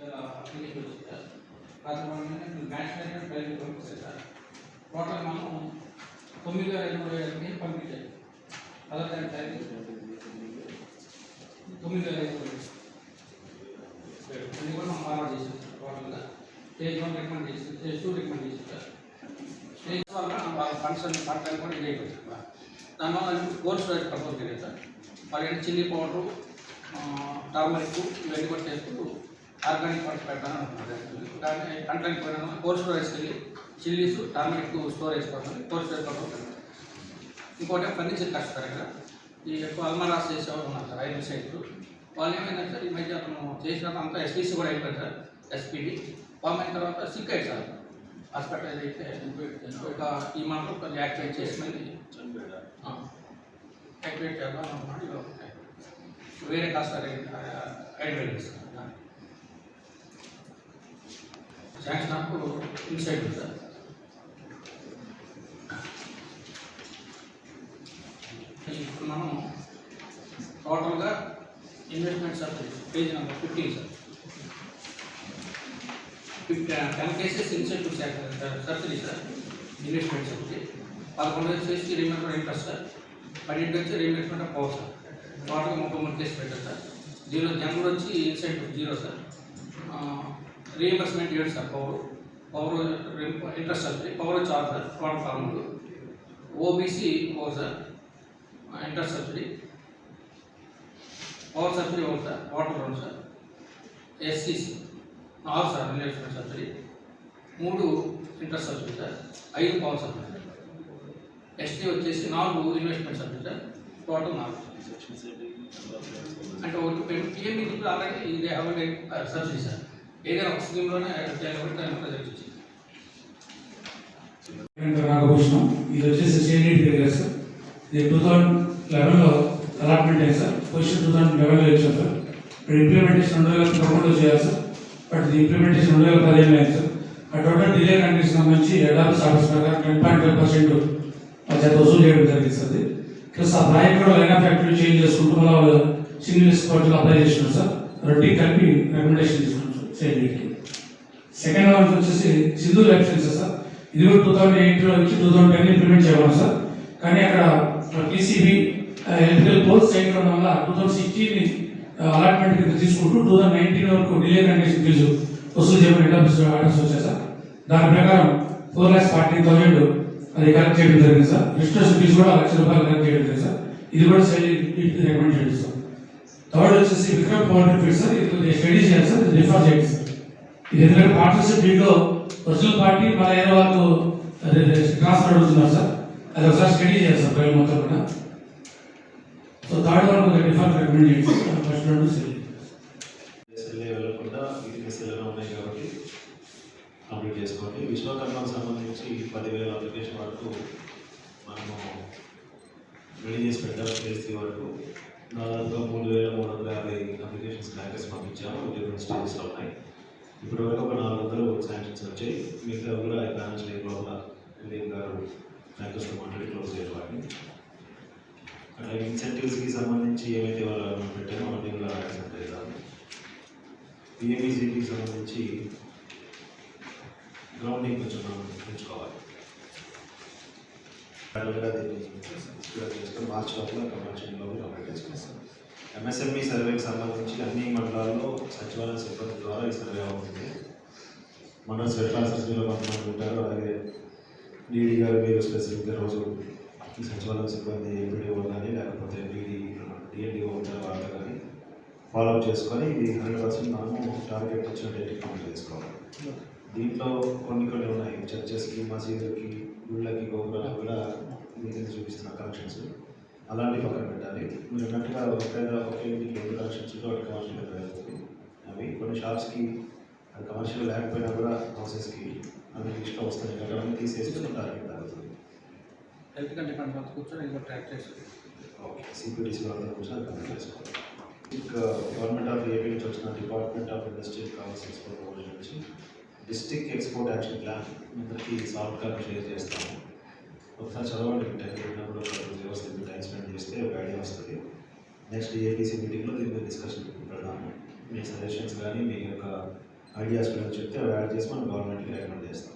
Application వచ్చింది sir కాకపోతే match బయటకు పంపిస్తారు సార్ టోటల్ మనం తొమ్మిది వేల ఇరవై ఐదుకి పంపించాలి పదహారు తారీఖు తొమ్మిది వేల ఐదు అన్ని కూడా మనం ఫార్వర్డ్ చేసాం సార్. టోటల్గా స్టేజ్ వన్ రికమెండ్ చేసి స్టేజ్ టూ రికమెండ్ చేసి సార్ స్టేజ్ వల్ల వాళ్ళ ఫండ్స్ అన్ని పట్టాలు కూడా ఇదే అయిపోయింది దానివల్ల కోర్స్ రైస్ ప్రపోజ్ సార్. మరి చిల్లీ పౌడరు టర్మరిక్ ఇవన్నీ కూడా చేస్తూ ఆర్గానిక్ ఫండ్స్ పెట్టాలని అనుకుంటున్నాను. కానీ కంటెంట్ పోయినా కోర్స్ స్టోరేజ్కి వెళ్ళి చిల్లీస్ టర్మరిక్ స్టోరేజ్ కోసం కోర్స్ స్టోరేజ్ కోసం ఇంకోటి ఫర్నిచర్ కష్టం ఇక్కడ ఈ ఎక్కువ అల్మరాస్ చేసేవాళ్ళు ఉన్నారు సార్ ఐదు సైట్లు వాళ్ళు ఏమైందంటే సార్ ఈ మధ్య అతను చేసిన అంతా ఎస్పీసీ కూడా అయిపోయింది సార్ ఎస్పీడి ఫామ్ అయిన తర్వాత సిక్ అయ్యి సార్. హాస్పిటల్ అయితే ఇక ఈ మంత్లో కొంచెం యాక్టివేట్ చేసి మళ్ళీ యాక్టివేట్ చేద్దాం వేరే కాస్త ఐడివేట్ చేస్తాను శాంక్షన్ నాకు ఇన్సైడ్ ఉంది సార్ ఇప్పుడు మనం టోటల్గా investment sir page number fifteen sir. Fifty ten cases incentive subsidy sir investment subsidy పదకొండు వచ్చేసి రీమెంట్మెంట్ ఇంట్రెస్ట్ సార్ పన్నెండు వచ్చి రీమెంట్మెంట్ ఆఫ్ పవర్ సార్. టోటల్గా ముప్పై మూడు కేసు పెట్టారు సార్. జీరో జనరల్ వచ్చి ఇన్సెంటివ్ జీరో సార్. రీఇంబర్స్మెంట్ ఏడు sir power power interest subsidy power ఆరు sir total ఫార్మూలు OBC four sir interest subsidy power subsidy ఒకటి సార్ వాటర్ రెండు సార్ ఎస్సీసీ ఆరు సార్ రిలేషన్ సబ్సిడీ మూడు ఇంట్రెస్ట్ సబ్సిడీ సార్ ఐదు power subsidy sir ST వచ్చేసి నాలుగు investment subsidy sir total నాలుగు. అంటే ఒకటి పిఎంఈ ఆల్రెడీ ఇది సబ్సిడీ సార్. ఏదైనా ఒక స్కీమ్లోనే ప్రజెక్ట్ వచ్చింది ఇది వచ్చేసి స్టేట్ దగ్గర సార్. ఇది టూ థౌజండ్ లెవెన్లో అలాట్మెంట్ అయింది సార్. పొజిషన్ టూ థౌజండ్ లెవెన్లో ఇచ్చాం సార్. ఇప్పుడు ఇంప్లిమెంటేషన్ రెండు వేల పదకొండులో చేయాలి సార్. బట్ ఇంప్లిమెంటేషన్ రెండు వేల పదిహేను అయింది సార్. ఆ టోటల్ డిలే కండిషన్ సంబంధించి ప్రకారం టెన్ పాయింట్ పర్సెంట్ వసూలు చేయడం జరిగింది సార్ ప్లస్ ఆ ప్రాజెక్ట్ కూడా లైన్ ఆఫ్ యాక్టివిటీ చేంజ్ చేసుకుంటూ మళ్ళీ సింగిల్ అప్లై చేసినారు సార్. కలిపి రికమెండేషన్ తీసుకున్నాం సెకండ్ వన్ వచ్చేసి సింధు లైఫ్ సైన్సెస్ సార్. ఇది కూడా టూ థౌసండ్ ఎయిట్లో వచ్చి టూ థౌసండ్ టెన్ ఇంప్లిమెంట్ చేయమని సార్. కానీ అక్కడ పీసీబీ ఎలక్ట్రికల్ పోల్స్ చేయడం వల్ల టూ థౌసండ్ సిక్స్టీన్ అలాట్మెంట్ కింద తీసుకుంటూ టూ థౌసండ్ నైన్టీన్ వరకు డిలే కండిషన్ ఫీజు వసూలు చేయమని హెడ్ ఆఫీస్ ఆర్డర్స్ వచ్చాయి సార్. దాని ప్రకారం ఫోర్ ల్యాక్స్ ఫార్టీ థౌసండ్ అది కలెక్ట్ చేయడం జరిగింది సార్. రిజిస్ట్రేషన్ ఫీజు కూడా లక్ష రూపాయలు కలెక్ట్ చేయడం జరిగింది సార్. ఇది కూడా సెల్ రికమెండ్ చేయండి సార్. థర్డ్ వచ్చేసి విక్రమ్ పౌల్ట్రీ ఫీడ్ సార్ ఇది స్టడీ చేయాలి సార్ ఇది రిఫర్ చేయండి సార్. ఇది ఎందుకంటే పార్ట్నర్షిప్ దీంట్లో ఒరిజినల్ పార్టీ మన ఏదో వాళ్ళు ట్రాన్స్ఫర్ అడుగుతున్నారు సార్. అది ఒకసారి స్టడీ చేయాలి సార్ ప్రజలు మొత్తం కూడా. సో థర్డ్ వన్ కొంచెం డిఫరెంట్ రికమెండ్ చేయండి సార్. ఫస్ట్ రెండు స్టడీ ఎస్ఎల్ఏ వెళ్ళకుండా వీటిఎస్ఎల్ఏలో ఉన్నాయి కాబట్టి కంప్లీట్ చేసుకోండి. విశ్వకర్మకు సంబంధించి పదివేల అప్లికేషన్ వరకు మనము రెడీ చేసి పెట్టాలి ఫేజ్ వరకు. దాదాపుగా మూడు వేల మూడు వందల యాభై అప్లికేషన్స్ క్రాకర్స్ పంపించాము డిఫరెంట్ స్టేజెస్లో ఉన్నాయి. ఇప్పటి వరకు ఒక నాలుగు వందలు శాంక్షన్స్ వచ్చాయి. మిగతా కూడా ఈ ఫైనాన్షియల్ లోపల ఎల్ఏం గారు క్రాకర్స్తో మాట్లాడి క్లోజ్ చేయడం వాటిని. అలాగే ఇన్సెంటివ్స్కి సంబంధించి ఏమైతే వాళ్ళు పెట్టామో అవన్నీ కూడా యాక్సెప్ట్ చేద్దాం పిఎంఈసీకి సంబంధించి గ్రౌండింగ్ కొంచెం మార్చి లోపల కమర్షియల్లో కంప్లీట్ చేసుకొస్తాం ఎంఎస్ఎంఈ సర్వేకి సంబంధించి అన్ని మండలాల్లో సచివాలయ సిబ్బంది ద్వారా ఈ సర్వే అవుతుంది. మన స్పెషల్ అసిస్టెంట్లో కొంతమంది ఉంటారు అలాగే డీడీ గారు మీరు స్పెసిఫిక్గా రోజు ఈ సచివాలయ సిబ్బంది ఎంపీడీఓ కానీ లేకపోతే డీడీ డిఎన్డీఓ ఉంటారు వాళ్ళు కానీ ఫాలోఅప్ చేసుకొని ఇది హండ్రెడ్ పర్సెంట్ మనము టార్గెట్ వచ్చిన డేట్ కంప్లీట్ చేసుకోవాలి. దీంట్లో కొన్ని కొన్ని ఉన్నాయి. చర్చెస్కి మసీదులకి గుళ్ళకి గోపురాలకు కూడా దీని చూపిస్తున్న కలెక్షన్స్ అలాంటి పక్కన పెట్టాలి. మీరు అన్నట్టుగా ఒకే ఒకే ఇంటికి రెండు కలెక్షన్స్ ఉంటే కమర్షియల్ జరుగుతుంది అవి కొన్ని షాప్స్కి కమర్షియల్ లేకపోయినా కూడా హౌసెస్కి అన్ని లిస్ట్లో వస్తాయి కాబట్టి అవన్నీ తీసేసుకుని టార్గెట్ జరుగుతుంది హెల్త్ డిపార్ట్మెంట్ కూర్చొని ఇంకో ట్రాక్ చేసి ఓకే సిపిడిసి వాళ్ళతో కూడా కంప్లీట్ చేసుకోవాలి. ఇంకా గవర్నమెంట్ ఆఫ్ ఏపీ నుంచి వచ్చిన డిపార్ట్మెంట్ ఆఫ్ ఎక్స్పోర్ట్ ప్రమోషన్ నుంచి డిస్ట్రిక్ట్ ఎక్స్పోర్ట్ యాక్షన్ ప్లాన్ అందరికీ సాఫ్ట్ కాపీ షేర్ చేస్తాము ఒకసారి చదవండి మీ టైం పెట్టినప్పుడు ఒక టూ అవర్స్ మీ టైం స్పెండ్ చేస్తే ఒక ఐడియా వస్తుంది నెక్స్ట్ ఏపీసీ మీటింగ్లో దీని మీద డిస్కషన్ పెడదాము మీ సజెషన్స్ కానీ మీ యొక్క ఐడియాస్ గురించి చెప్తే అవి యాడ్ చేసి మనం గవర్నమెంట్కి రికమెండ్ చేస్తాం